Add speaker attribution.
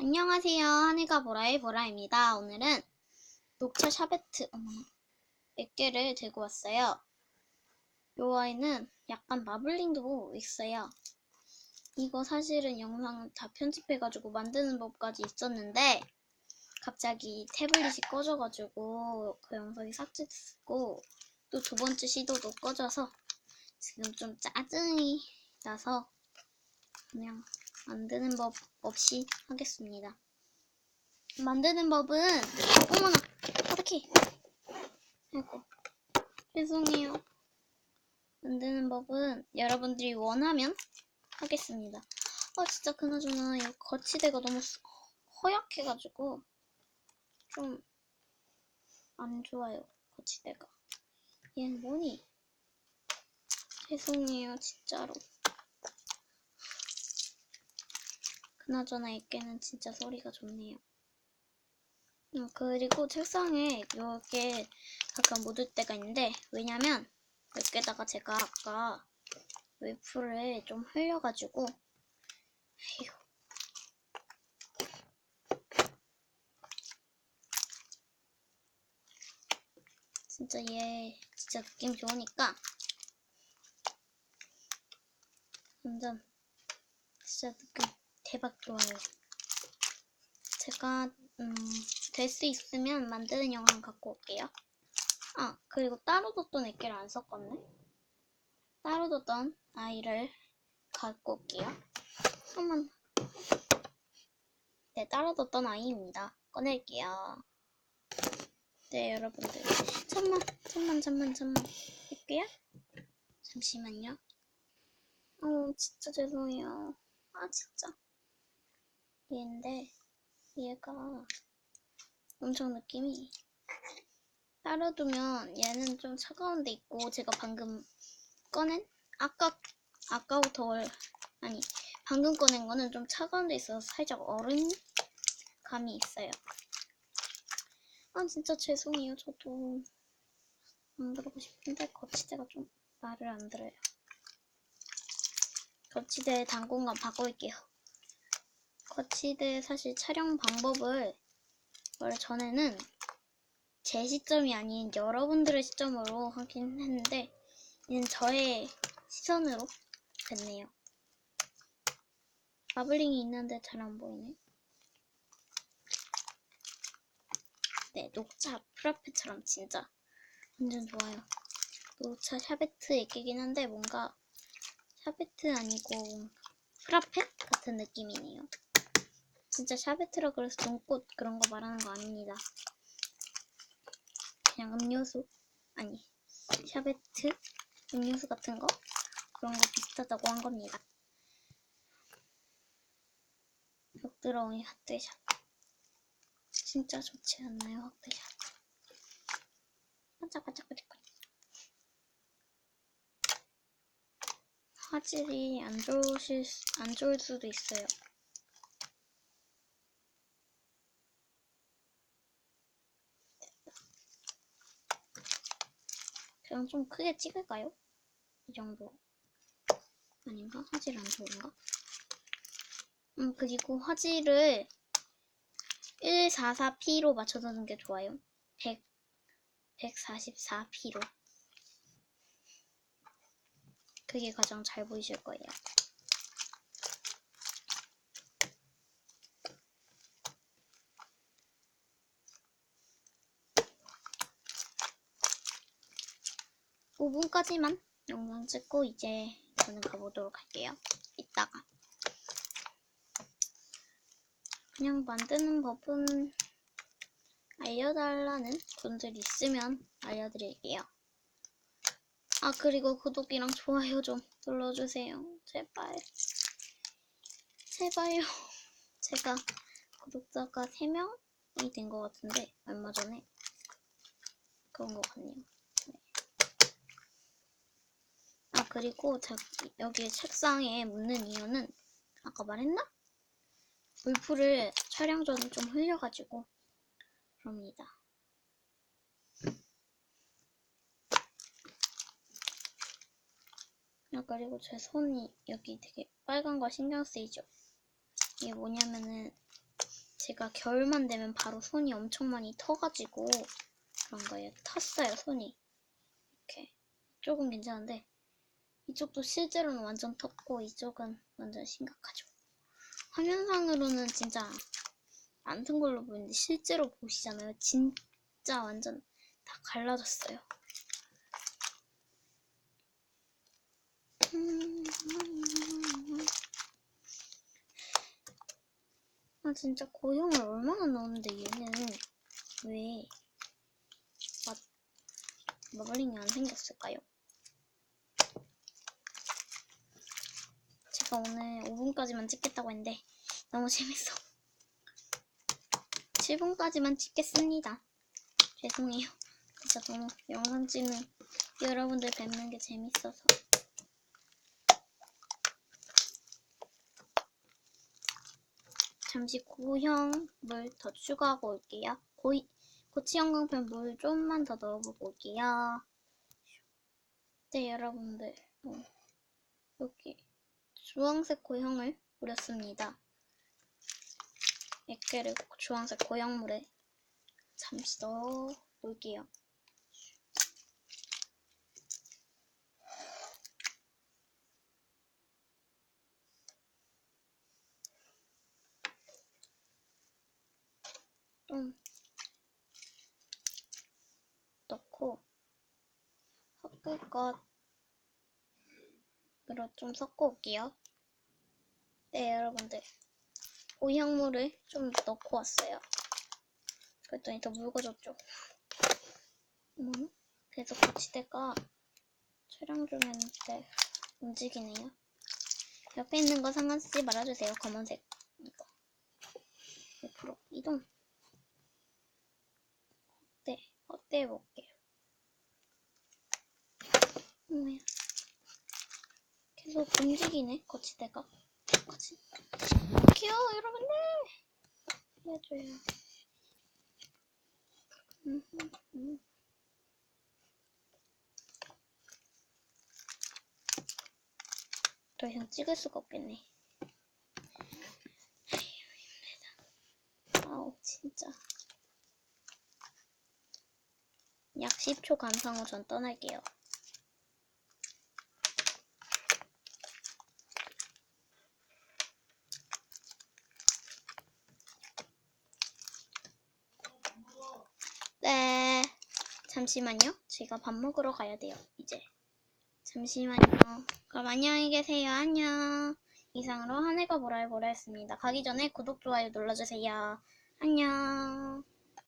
Speaker 1: 안녕하세요. 하늘과 보라의 보라입니다. 오늘은 녹차 샤베트 어머나, 몇 개를 들고 왔어요. 요 아이는 약간 마블링도 있어요. 이거 사실은 영상 다 편집해가지고 만드는 법까지 있었는데 갑자기 태블릿이 꺼져가지고 그 영상이 삭제됐고 또 두 번째 시도도 꺼져서 지금 좀 짜증이 나서 그냥 만드는 법 없이 하겠습니다. 만드는 법은 어머나 어떡해 아이고 죄송해요. 만드는 법은 여러분들이 원하면 하겠습니다. 아 진짜 그나저나 이 거치대가 너무 수- 허약해가지고 좀 안 좋아요 거치대가. 얘는 뭐니? 죄송해요 진짜로. 그나저나 이게는 진짜 소리가 좋네요. 음, 그리고 책상에 이렇게 가끔 묻을 때가 있는데 왜냐면 여기다가 제가 아까 웨프를 좀 흘려가지고 에휴. 진짜 얘 진짜 느낌 좋으니까 완전 진짜 느낌 대박 좋아요. 제가 음, 될 수 있으면 만드는 영상 갖고 올게요. 아 그리고 따로 뒀던 애기를 안 썼거든요. 따로 뒀던 아이를 갖고 올게요. 한번 네 따로 뒀던 아이입니다. 꺼낼게요. 네 여러분들 잠만 잠만 잠만 잠만 할게요. 잠시만요. 어 진짜 죄송해요. 아 진짜. 얘인데 얘가 엄청 느낌이 따로 두면 얘는 좀 차가운 데 있고 제가 방금 꺼낸 아까 아까부터 월- 아니 방금 꺼낸 거는 좀 차가운 데 있어서 살짝 얼음 감이 있어요. 아 진짜 죄송해요. 저도 안 그러고 싶은데 거치대가 좀 말을 안 들어요. 거치대 당분간 바꿀게요. 거치대 사실 촬영 방법을 원래 전에는 제 시점이 아닌 여러분들의 시점으로 하긴 했는데 이는 저의 시선으로 됐네요. 마블링이 있는데 잘 안 보이네. 네, 녹차 프라페처럼 진짜 완전 좋아요. 녹차 샤베트 얘기긴 한데 뭔가 샤베트 아니고 프라페 같은 느낌이네요. 진짜 샤베트라 그래서 눈꽃 그런 거 말하는 거 아닙니다. 그냥 음료수 아니 샤베트 음료수 같은 거 그런 거 비슷하다고 한 겁니다. 벽 들어오니 핫대샷 진짜 좋지 않나요 핫대샷? 반짝반짝거리고 화질이 안 좋으실 수- 안 좋을 수도 있어요. 그냥 좀 크게 찍을까요? 이 정도. 아닌가? 화질 안 좋은가? 음, 그리고 화질을 144p로 맞춰두는 게 좋아요. 100, 144p로. 그게 가장 잘 보이실 거예요. 오 분까지만 영상 찍고 이제 저는 가보도록 할게요. 이따가. 그냥 만드는 법은 알려달라는 분들 있으면 알려드릴게요. 아, 그리고 구독이랑 좋아요 좀 눌러주세요. 제발. 제발요. 제가 구독자가 3명이 된 것 같은데, 얼마 전에. 그런 것 같네요. 네. 아, 그리고 저 여기 책상에 묻는 이유는, 아까 말했나? 물풀을 촬영 전에 좀 흘려가지고, 그럽니다. 아, 그리고 제 손이 여기 되게 빨간 거 신경 쓰이죠? 이게 뭐냐면은 제가 겨울만 되면 바로 손이 엄청 많이 터가지고 그런 거예요. 탔어요, 손이. 이렇게. 이쪽은 괜찮은데 이쪽도 실제로는 완전 텄고 이쪽은 완전 심각하죠. 화면상으로는 진짜 안 튼 걸로 보이는데 실제로 보시잖아요. 진짜 완전 다 갈라졌어요. 아 진짜 고형을 얼마나 넣었는데 얘는 왜 마, 마블링이 안 생겼을까요? 제가 오늘 5분까지만 찍겠다고 했는데 너무 재밌어. 7분까지만 찍겠습니다. 죄송해요. 진짜 너무 영상 찍는 여러분들 뵙는 게 재밌어서. 잠시 고형 물 더 추가하고 올게요. 고이, 고치 형광펜 물 좀만 더 넣어보고 올게요. 네, 여러분들. 어, 여기 주황색 고형을 뿌렸습니다. 액계를 주황색 고형물에 잠시 넣어 놓을게요. 좀 넣고 섞을 것으로 좀 섞어 올게요. 네, 여러분들. 오향물을 좀 넣고 왔어요. 그랬더니 더 묽어졌죠. 어머나? 계속 거치대가 촬영 중인데 움직이네요. 옆에 있는 거 상관 쓰지 말아주세요. 검은색 이거. 옆으로 이동. 어때? 어때 해볼게요. 뭐야? 계속 움직이네 거치대가. 거치. 귀여워 여러분들. 해줘요. 더 이상 찍을 수가 없겠네. 아우, 진짜. 약 10초 감상 후 전 떠날게요. 네. 잠시만요. 제가 밥 먹으러 가야 돼요, 이제. 잠시만요. 그럼 안녕히 계세요. 안녕. 이상으로 한 해가 보라의 보라였습니다. 가기 전에 구독, 좋아요 눌러주세요. 안녕.